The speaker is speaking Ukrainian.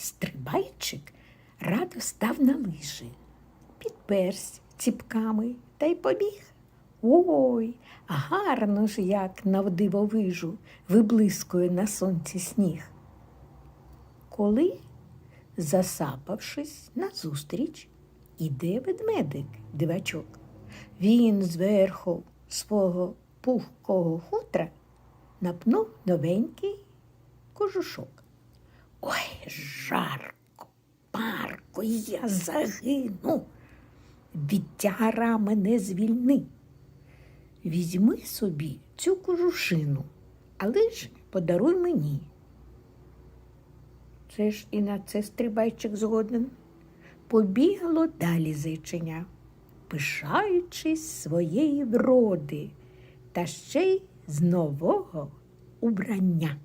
Стрибайчик радо став на лижі, підперсь ціпками та й побіг. Ой, гарно ж як на дивовижу виблискує на сонці сніг. Коли, засапавшись назустріч, іде ведмедик дивачок. Він зверху свого пухкого хутра напнув новенький кожушок. Ой, жарко, парко, я загину. Від тягара мене звільни. Візьми собі цю кожушину, але ж подаруй мені. Це ж і на це стрибайчик згоден. Побігло далі зайченя, пишаючись своєї вроди, та ще й з нового убрання.